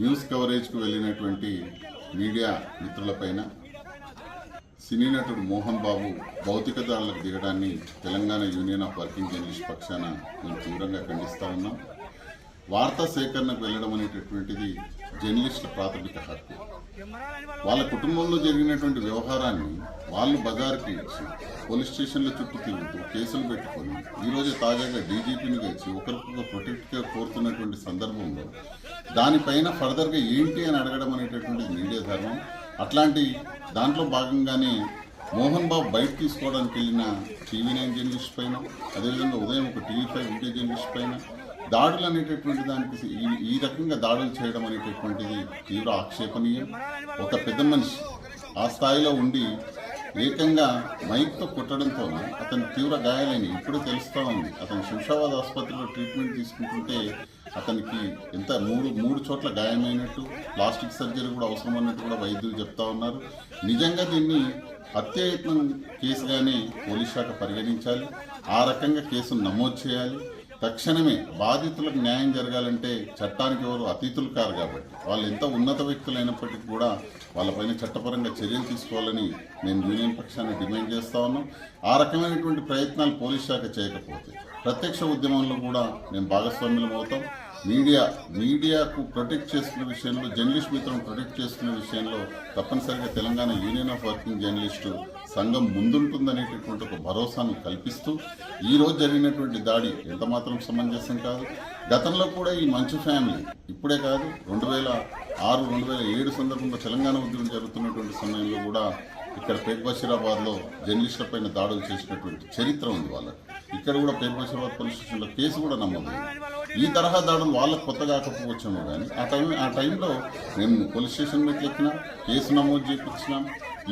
News కవరేజ్కు వెళ్ళినటువంటి media మిత్రులపైన సినీ నటుడు మోహన్ బాబు భౌతిక దారులకు దిగడాన్ని Telangana union of working journalist పక్షాన మేము తీవ్రంగా ఖండిస్తా ఉన్నాం. వార్తా సేకరణకు వెళ్ళడం అనేటటువంటిది జర్నలిస్టుల ప్రాథమిక హక్కు. వాళ్ళ కుటుంబంలో జరిగినటువంటి వ్యవహారాన్ని వాళ్ళు బజార్కి ఇచ్చి పోలీస్ స్టేషన్ల చుట్టూ తిరుగుతూ కేసులు పెట్టుకొని ఈరోజు తాజాగా డీజీపీని కలిసి ఒకరికొకరు ప్రొటెక్ట్గా కోరుతున్నటువంటి సందర్భంలో దానిపైన ఫర్దర్గా ఏంటి అని అడగడం అనేటటువంటిది మీడియా ధర్మం. అట్లాంటి దాంట్లో భాగంగానే మోహన్ బాబు బయట తీసుకోవడానికి వెళ్ళిన టీవీ నైన్ జర్నలిస్ట్ పైన అదేవిధంగా ఉదయం ఒక టీవీ ఫైవ్ వీడియో జర్నలిస్ట్ పైన దాడులు అనేటటువంటి దానికి ఈ ఈ రకంగా దాడులు చేయడం అనేటటువంటిది తీవ్ర ఆక్షేపణీయం. ఒక పెద్ద మనిషి ఆ స్థాయిలో ఉండి ఏకంగా మైక్తో కొట్టడంతో అతను తీవ్ర గాయాలని ఇప్పుడు తెలుస్తూ ఉంది. అతను శంషాబాద్ ఆసుపత్రిలో ట్రీట్మెంట్ తీసుకుంటుంటే అతనికి ఎంత మూడు మూడు చోట్ల గాయమైనట్టు ప్లాస్టిక్ సర్జరీ కూడా అవసరం అన్నట్టు కూడా వైద్యులు చెప్తా ఉన్నారు. నిజంగా దీన్ని హత్యాయత్నం కేసుగానే పోలీస్ శాఖ పరిగణించాలి. ఆ రకంగా కేసును నమోదు చేయాలి. తక్షణమే బాధితులకు న్యాయం జరగాలంటే చట్టానికి ఎవరు అతీతులు కారు కాబట్టి. వాళ్ళు ఎంత ఉన్నత వ్యక్తులు అయినప్పటికీ కూడా వాళ్ళపైన చట్టపరంగా చర్యలు తీసుకోవాలని నేను యూనియన్ పక్షాన్ని డిమాండ్ చేస్తా ఉన్నాం. ఆ రకమైనటువంటి ప్రయత్నాలు పోలీస్ శాఖ చేయకపోతే ప్రత్యక్ష ఉద్యమంలో కూడా మేము భాగస్వామ్యం అవుతాం. మీడియా మీడియాకు ప్రొటెక్ట్ చేసుకునే విషయంలో జర్నలిస్ట్ మిత్రులను ప్రొటెక్ట్ చేసుకునే విషయంలో తప్పనిసరిగా Telangana union of working journalist సంఘం ముందుంటుందనేటటువంటి ఒక భరోసాను కల్పిస్తూ ఈ రోజు జరిగినటువంటి దాడి ఎంత మాత్రం సమంజసం కాదు. గతంలో కూడా ఈ మంచు ఫ్యామిలీ ఇప్పుడే కాదు రెండు వేల ఆరు రెండు వేల ఏడు సందర్భంగా తెలంగాణ ఉద్యమం జరుగుతున్నటువంటి సమయంలో కూడా ఇక్కడ పేట్ బషీరాబాద్లో జర్నలిస్టుల పైన దాడులు చేసినటువంటి చరిత్ర ఉంది వాళ్ళకి. ఇక్కడ కూడా పేట్ బషీరాబాద్ పోలీస్ స్టేషన్లో కేసు కూడా నమోదైంది. ఈ తరహా దాడులు వాళ్ళకు కొత్త కాకపోవచ్చేమో కానీ ఆ టైం ఆ టైంలో మేము పోలీస్ స్టేషన్ మీద ఎక్కినాం కేసు నమోదు చేయించినాం.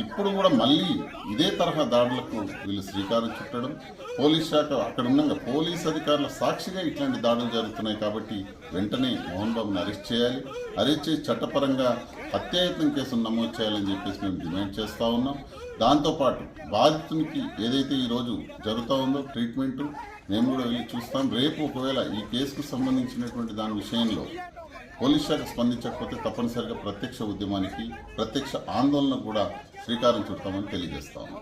ఇప్పుడు కూడా మళ్ళీ ఇదే తరహా దాడులకు వీళ్ళు శ్రీకారం చుట్టడం పోలీస్ శాఖ అక్కడ ఉండగా పోలీస్ అధికారుల సాక్షిగా ఇట్లాంటి దాడులు జరుగుతున్నాయి కాబట్టి వెంటనే మోహన్ బాబుని అరెస్ట్ చేయాలి. అరెస్ట్ చేసి చట్టపరంగా హత్యాయత్నం కేసును నమోదు చేయాలని చెప్పేసి మేము డిమాండ్ చేస్తూ ఉన్నాం. దాంతోపాటు బాధితునికి ఏదైతే ఈరోజు జరుగుతూ ఉందో ట్రీట్మెంట్ మేము కూడా వెళ్ళి చూస్తాం. రేపు ఒకవేళ ఈ కేసుకు సంబంధించినటువంటి దాని విషయంలో పోలీస్ శాఖ స్పందించకపోతే తప్పనిసరిగా ప్రత్యక్ష ఉద్యమానికి ప్రత్యక్ష ఆందోళన కూడా శ్రీకారం చుడతామని తెలియజేస్తాము